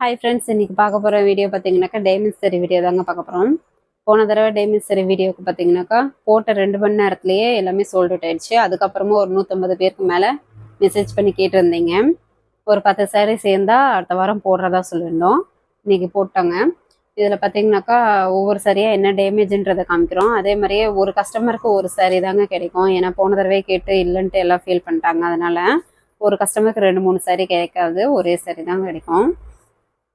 Hi friends இன்னைக்கு பார்க்க போகிற வீடியோ பார்த்தீங்கன்னாக்கா டைமண்ட் சரி வீடியோ தாங்க பார்க்க போகிறோம் போன தடவை டைமண்ட் சரி வீடியோக்கு பார்த்தீங்கன்னாக்கா போட்ட ரெண்டு மணி நேரத்துலேயே எல்லாமே சோல்ட் அவுட் ஆயிடுச்சு. அதுக்கப்புறமா ஒரு நூற்றம்பது பேருக்கு மேலே மெசேஜ் பண்ணி கேட்டிருந்தீங்க. ஒரு பத்து சாரி சேர்ந்தா அடுத்த வாரம் போடுறதா சொல்லியிருந்தோம். இன்னைக்கு போட்டாங்க. இதில் பார்த்தீங்கன்னாக்கா ஒவ்வொரு சரியாக என்ன டேமேஜ்ன்றதை காமிக்கிறோம். அதே மாதிரியே ஒரு கஸ்டமருக்கு ஒரு சாரி தாங்க கிடைக்கும். ஏன்னா போன தடவை கேட்டு இல்லைன்ட்டு எல்லாம் ஃபீல் பண்ணிட்டாங்க. அதனால் ஒரு கஸ்டமருக்கு ரெண்டு மூணு சாரி கிடைக்காது. ஒரே சாரி தான் கிடைக்கும்.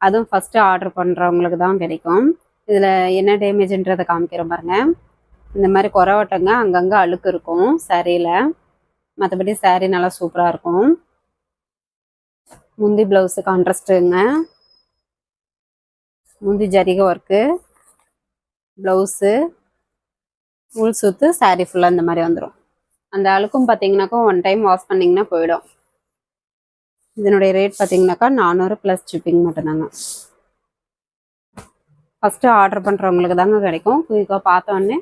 அதுவும் ஃபஸ்ட்டு ஆர்டர் பண்ணுறவங்களுக்கு தான் கிடைக்கும். இதில் என்ன டேமேஜ்ன்றதை காமிக்கிறோம் பாருங்க. இந்த மாதிரி குறவட்டங்க அங்கங்கே அழுக்கு இருக்கும் சாரியில் மற்றபடி சேரீ நல்லா சூப்பராக இருக்கும். முந்தி ப்ளவுஸு கான்ட்ராஸ்ட்டுங்க முந்தி ஜரிக ஒர்க்கு ப்ளவுஸு உள் சுற்று சாரீ ஃபுல்லாக இந்த மாதிரி வந்துடும் அந்த அழுக்கும் பார்த்தீங்கன்னாக்கா ஒன் டைம் வாஷ் பண்ணிங்கன்னா போயிடும். இதனுடைய ரேட் பார்த்தீங்கன்னாக்கா நானூறு ப்ளஸ் ஷிப்பிங் மட்டும்தாங்க. ஃபஸ்ட்டு ஆர்டர் பண்ணுறவங்களுக்கு தாங்க கிடைக்கும். குயிக்காக பார்த்தோன்னே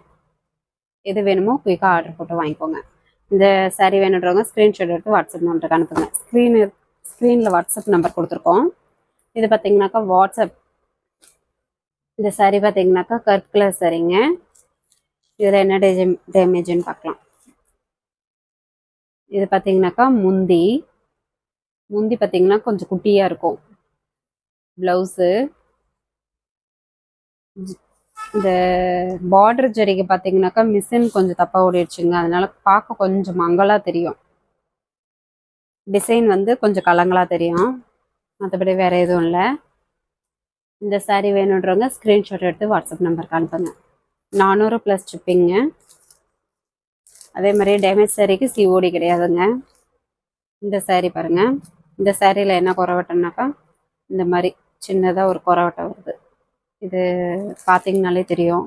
எது வேணுமோ குயிக்காக ஆர்டர் போட்டு வாங்கிக்கோங்க. இந்த சாரீ வேணுன்றவங்க ஸ்க்ரீன்ஷாட் எடுத்து வாட்ஸ்அப் நம்பருக்கு அனுப்புங்க. ஸ்க்ரீனு ஸ்க்ரீனில் வாட்ஸ்அப் நம்பர் கொடுத்துருக்கோம். இது பார்த்தீங்கன்னாக்கா வாட்ஸ்அப் இந்த saree பார்த்தீங்கன்னாக்கா கருப்பு கலர் சரிங்க இதில் என்ன டேஜ் டேமேஜ்னு பார்க்கலாம் இது பார்த்தீங்கன்னாக்கா முந்தி. முந்தி பார்த்தீங்கன்னா கொஞ்சம் குட்டியாக இருக்கும். ப்ளவுஸு இந்த பார்டர் ஜரிகை பார்த்தீங்கன்னாக்கா மிஷின் கொஞ்சம் தப்பாக ஓடிடுச்சுங்க. அதனால பார்க்க கொஞ்சம் மங்கலாக தெரியும். டிசைன் வந்து கொஞ்சம் கலங்களாக தெரியும். மற்றபடி வேறு எதுவும் இல்லை. இந்த சாரீ வேணுன்றவங்க ஸ்க்ரீன்ஷாட் எடுத்து வாட்ஸ்அப் நம்பருக்கு அனுப்புங்க. நானூறு ப்ளஸ் ஷிப்பிங்க அதே மாதிரி டேமேஜ் சாரீக்கு சிஓடி கிடையாதுங்க. இந்த சாரீ பாருங்கள் இந்த சேரீயில் என்ன குறவட்டம்னாக்கா இந்த மாதிரி சின்னதாக ஒரு குறவட்டம் வருது. இது பார்த்தீங்கனாலே தெரியும்.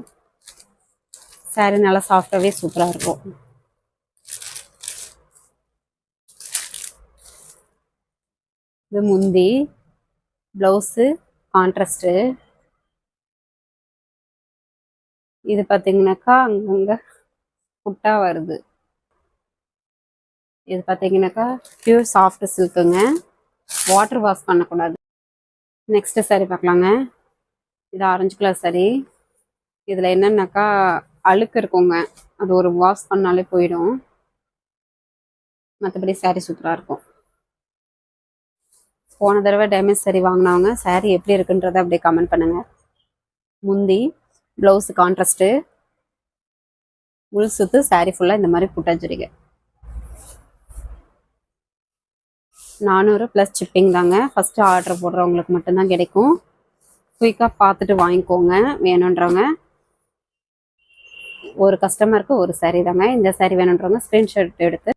சேரீ நல்லா சாஃப்டாகவே சூப்பராக இருக்கும். இது முந்தி ப்ளவுஸு கான்ட்ராஸ்ட்டு இது பார்த்தீங்கன்னாக்கா அங்கங்கே புட்டா வருது. இது பார்த்தீங்கன்னாக்கா பியூர் சாஃப்ட் சில்க்குங்க வாட்டர் வாஷ் பண்ணக்கூடாது. நெக்ஸ்ட் சரி பார்க்கலாங்க. இது ஆரஞ்சு கலர் சரி இதில் என்னன்னாக்கா அழுக்கு இருக்குங்க. அது ஒரு வாஷ் பண்ணாலே போயிடும். மற்றபடி சாரீ சூப்பராக இருக்கும். போன தடவை டேமேஜ் சரி வாங்கினவங்க சாரீ எப்படி இருக்குன்றதை அப்படியே கமெண்ட் பண்ணுங்க. முந்தி ப்ளவுஸு கான்ட்ராஸ்ட்டு உள் சுத்து சாரீ ஃபுல்லாக இந்த மாதிரி புட்டாச்சிருக்கேன் நானூறு ப்ளஸ் ஷிப்பிங் தாங்க. ஃபஸ்ட்டு ஆர்டர் போடுறவங்களுக்கு மட்டும்தான் கிடைக்கும். குயிக்காக பார்த்துட்டு வாங்கிக்கோங்க. வேணுன்றவங்க. ஒரு கஸ்டமருக்கு ஒரு saree தாங்க. இந்த saree வேணுன்றவங்க ஸ்க்ரீன்ஷாட் எடுத்து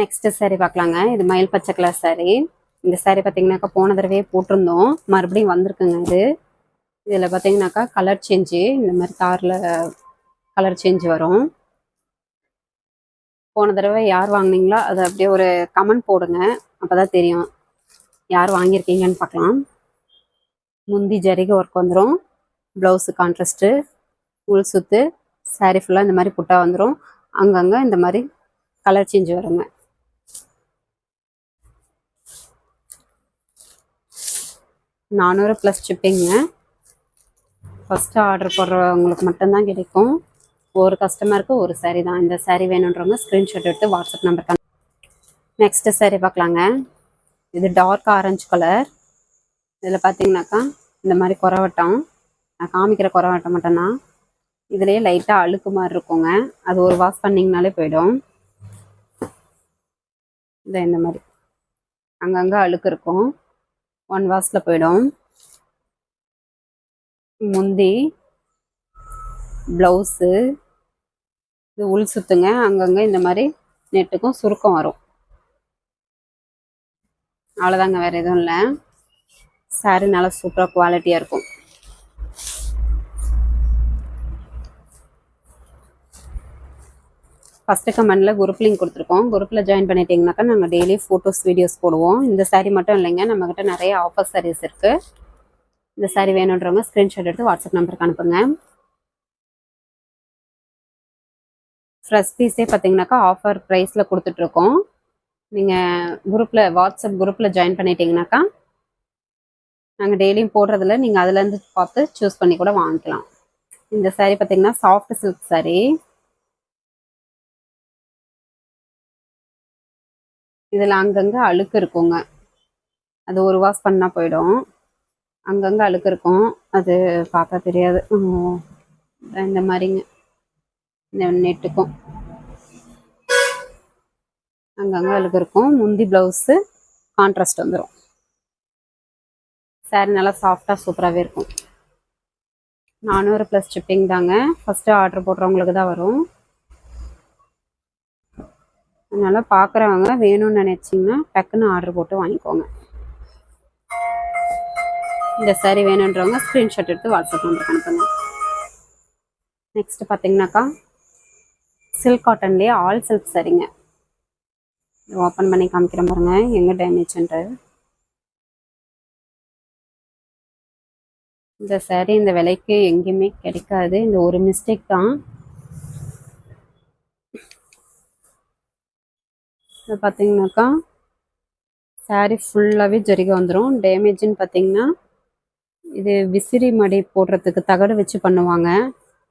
நெக்ஸ்ட்டு saree பார்க்கலாங்க. இது மயில் பச்சை கலர் saree. இந்த saree பார்த்தீங்கன்னாக்கா போன தடவையே போட்டிருந்தோம். மறுபடியும் வந்திருக்குங்க இது. இதில் பார்த்தீங்கன்னாக்கா கலர் சேஞ்சு இந்த மாதிரி தாரில் கலர் சேஞ்சு வரும். போன தடவை யார் வாங்குனீங்களோ அதை அப்படியே ஒரு கமெண்ட் போடுங்க. அப்போ தான் தெரியும். யார் வாங்கியிருக்கீங்கன்னு பார்க்கலாம். முந்தி ஜரிகை ஒர்க் வந்துடும் ப்ளவுஸு கான்ட்ராஸ்ட்டு உள் சுத்து சாரீ ஃபுல்லாக இந்த மாதிரி புட்டா வந்துடும் அங்கங்கே இந்த மாதிரி கலர் சேஞ்ச் வருங்க. நானூறு ப்ளஸ் ஷிப்பிங்க ஃபஸ்ட்டு ஆர்டர் போடுறவங்களுக்கு மட்டும்தான் கிடைக்கும். ஒரு கஸ்டமருக்கு ஒரு சாரீ தான். இந்த சாரீ வேணுன்றவங்க ஸ்க்ரீன்ஷாட் எடுத்து வாட்ஸ்அப் நம்பருக்கு நெக்ஸ்ட்டு சரி பார்க்கலாங்க. இது டார்க் ஆரஞ்சு கலர் இதில் பார்த்தீங்கன்னாக்கா இந்த மாதிரி குறவட்டம் நான் காமிக்கிற குறவட்டம் மட்டும்தான். இதுலேயே லைட்டாக அழுக்கு மாதிரி இருக்குங்க. அது ஒரு வாஷ் பண்ணிங்கனாலே போயிடும். இதை இந்த மாதிரி. அங்கங்கே அழுக்கு இருக்கும். ஒன் வாஷில் போயிடும். முந்தி ப்ளவுஸு இது உள் சுத்துங்க. அங்கங்கே இந்த மாதிரி நெட்டுக்கும் சுருக்கம் வரும். அவ்வளோதாங்க வேறு எதுவும் இல்லை. சாரி நல்லா சூப்பராக குவாலிட்டியாக இருக்கும். ஃபஸ்ட்டு கமெண்டில் குரூப் லிங்க் கொடுத்துருக்கோம். குரூப்பில் ஜாயின் பண்ணிட்டீங்கனாக்கா நாங்கள் டெய்லி ஃபோட்டோஸ் வீடியோஸ் போடுவோம். இந்த சாரீ மட்டும் இல்லைங்க நம்மக்கிட்ட நிறைய ஆஃபர் சாரீஸ் இருக்குது இந்த சாரீ வேணுன்றவங்க ஸ்க்ரீன்ஷாட் எடுத்து வாட்ஸ்அப் நம்பருக்கு அனுப்புங்க. ஃப்ரெஷ் பீஸே பார்த்தீங்கன்னாக்கா ஆஃபர் ப்ரைஸில் கொடுத்துட்ருக்கோம் நீங்கள் குரூப்பில் வாட்ஸ்அப் குரூப்பில் ஜாயின் பண்ணிட்டீங்கனாக்கா நாங்கள் டெய்லியும் போடுறதில்ல நீங்கள் அதுலேருந்து பார்த்து சூஸ் பண்ணி கூட வாங்கிக்கலாம். இந்த சாரீ பார்த்தீங்கன்னா சாஃப்ட் சில்க் சாரீ இதில் அங்கங்கே அழுக்கு இருக்குங்க. அது ஒரு வாஷ் பண்ணால் போயிடும். அங்கங்கே அழுக்கு இருக்கும். அது பார்த்தா தெரியாது. இந்த மாதிரிங்க. இந்த நெட்டுக்கும். அங்கங்கே அழுக்கு இருக்கும். முந்தி ப்ளவுஸு கான்ட்ராஸ்ட் வந்துடும் சாரி நல்லா சாஃப்டாக சூப்பராகவே இருக்கும். நானூறு ப்ளஸ் ஷிப்பிங் தாங்க. ஃபஸ்ட்டு ஆர்டர் போடுறவங்களுக்கு தான் வரும். அதனால் பார்க்குறவங்க வேணும்னு நினச்சிங்கன்னா டக்குன்னு ஆர்டர் போட்டு வாங்கிக்கோங்க. இந்த சாரி வேணுன்றவங்க ஸ்க்ரீன்ஷாட் எடுத்து வாட்ஸ்அப் நம்பருக்கு அனுப்புங்க. நெக்ஸ்ட் பார்த்தீங்கன்னாக்கா சில்க் காட்டன்லேயே ஆல் சில்க் சரிங்க ஓப்பன் பண்ணி காமிக்கிறேன் பாருங்க. எங்கே டேமேஜ்ன்றது இந்த saree இந்த விலைக்கு எங்கேயுமே கிடைக்காது. இந்த ஒரு மிஸ்டேக் தான். இது பார்த்தீங்கன்னாக்கா saree ஃபுல்லாகவே ஜரிகை வந்துடும் டேமேஜ்னு பார்த்தீங்கன்னா இது விசிறி மடி போடுறதுக்கு தகடு வச்சு பண்ணுவாங்க.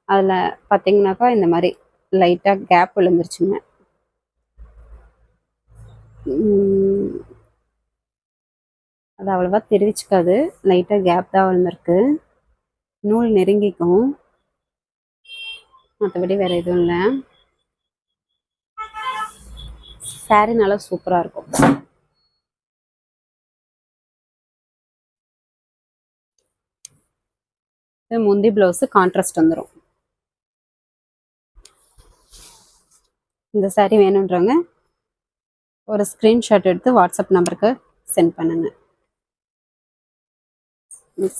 அதில் பார்த்தீங்கன்னாக்கா இந்த மாதிரி லைட்டாக கேப் விழுந்துருச்சுங்க. அது அவ்வளோவா தெரிவிச்சுக்காது. லைட்டாக கேப் தான் விழுந்திருக்கு நூல் நெருங்கிக்கும். மற்றபடி வேறு எதுவும் இல்லை. Saree நல்லா சூப்பராக இருக்கும். முந்தி ப்ளவுஸு கான்ட்ராஸ்ட் வந்துடும் இந்த saree வேணுன்றவங்க ஒரு ஸ்க்ரீன்ஷாட் எடுத்து வாட்ஸ்அப் நம்பருக்கு சென்ட் பண்ணுங்க.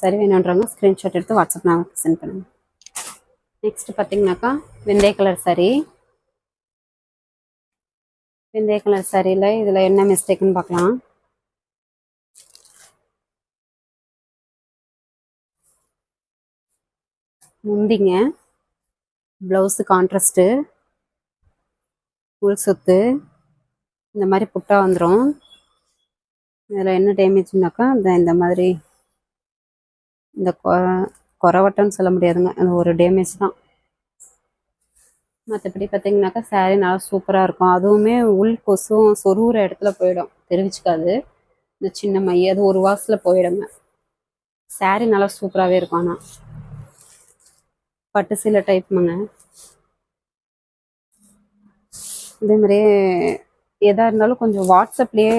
சரி வேணுன்றவங்க ஸ்க்ரீன்ஷாட் எடுத்து வாட்ஸ்அப் நம்பருக்கு சென்ட் பண்ணுங்க. நெக்ஸ்ட் பார்த்தீங்கன்னாக்கா வெந்தய கலர் saree. வெந்தய கலர் சாரியில் இதில் என்ன மிஸ்டேக்குன்னு பார்க்கலாம். முந்திங்க ப்ளவுஸு கான்ட்ராஸ்ட்டு உள் சொத்து இந்த மாதிரி புட்டா வந்துடும் இதில் என்ன டேமேஜ்னாக்கா இந்த இந்த மாதிரி இந்த கொ- கொரவட்டம்னு சொல்ல முடியாதுங்க. அது ஒரு டேமேஜ் தான். மற்றபடி பார்த்தீங்கன்னாக்கா saree நல்லா சூப்பராக இருக்கும். அதுவுமே உள் கொசும் சொருகிற இடத்துல போயிடும். தெரிவிச்சுக்காது இந்த சின்ன மை அது ஒரு வாசத்தில் போயிடுங்க. saree நல்லா சூப்பராகவே இருக்கும் ஆனால் பட்டு சீலை டைப்புங்க அதே மாதிரியே எதாக இருந்தாலும் கொஞ்சம் வாட்ஸ்அப்லேயே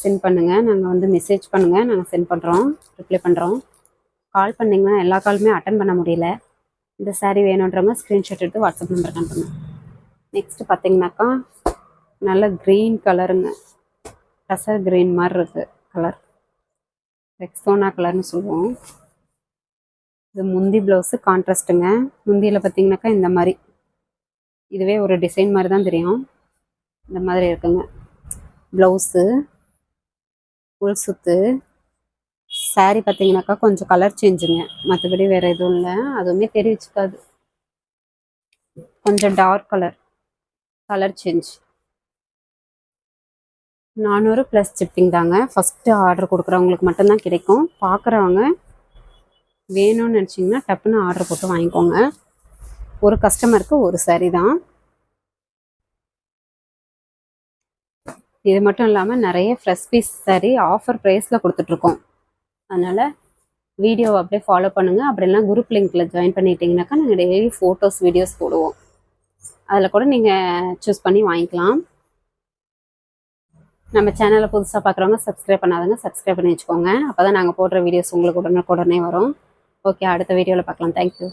சென்ட் பண்ணுங்கள் நாங்கள் வந்து மெசேஜ் பண்ணுங்கள் நாங்கள் சென்ட் பண்ணுறோம் ரிப்ளை பண்ணுறோம் கால் பண்ணிங்கன்னா எல்லா காலுமே அட்டன் பண்ண முடியல. இந்த சாரீ வேணுன்றவங்க ஸ்க்ரீன்ஷாட் எடுத்து வாட்ஸ்அப் நம்பருக்கு அனுப்புங்க. நெக்ஸ்ட்டு பார்த்தீங்கன்னாக்கா நல்ல க்ரீன் கலருங்க டசர் க்ரீன் மாதிரி இருக்குது கலர் ரெக்ஸோனா கலர்னு சொல்லுவோம். இது முந்தி ப்ளவுஸு கான்ட்ராஸ்ட்டுங்க முந்தியில் பார்த்தீங்கன்னாக்கா இந்த மாதிரி. இதுவே ஒரு டிசைன் மாதிரி தான் தெரியும். இந்த மாதிரி இருக்குங்க. ப்ளவுஸு உள் சுத்து saree பார்த்தீங்கன்னாக்கா கொஞ்சம் கலர் சேஞ்சுங்க மற்றபடி வேறு எதுவும் இல்லை. அதுவுமே தெரிவிச்சுக்காது. கொஞ்சம் டார்க் கலர் கலர் சேஞ்ச் நானூறு ப்ளஸ் ஷிப்பிங் தாங்க. ஃபஸ்ட்டு ஆர்டர் கொடுக்குறவங்களுக்கு மட்டும்தான் கிடைக்கும். பார்க்குறவங்க வேணும்னு நினச்சிங்கன்னா டப்புன்னு ஆர்டர் போட்டு வாங்கிக்கோங்க. ஒரு கஸ்டமருக்கு ஒரு சாரி தான். இது மட்டும் இல்லாமல் நிறைய ஃப்ரெஷ் பீஸ் சரி ஆஃபர் ப்ரைஸில் கொடுத்துட்ருக்கோம். அதனால் வீடியோவை அப்படியே ஃபாலோ பண்ணுங்கள் அப்படிலாம் குரூப் லிங்க்கில் ஜாயின் பண்ணிட்டீங்கனாக்கா நாங்கள் டெய்லி ஃபோட்டோஸ் வீடியோஸ் போடுவோம். அதில் கூட நீங்கள் சூஸ் பண்ணி வாங்கிக்கலாம். நம்ம சேனலை புதுசாக பார்க்குறவங்க சப்ஸ்கிரைப் பண்ணாதவங்க சப்ஸ்கிரைப் பண்ணி வச்சுக்கோங்க. அப்போ தான் நாங்கள் போடுற வீடியோஸ் உங்களுக்கு உடனே உடனே வரும். ஓகே அடுத்த வீடியோவில் பார்க்கலாம் தேங்க்யூ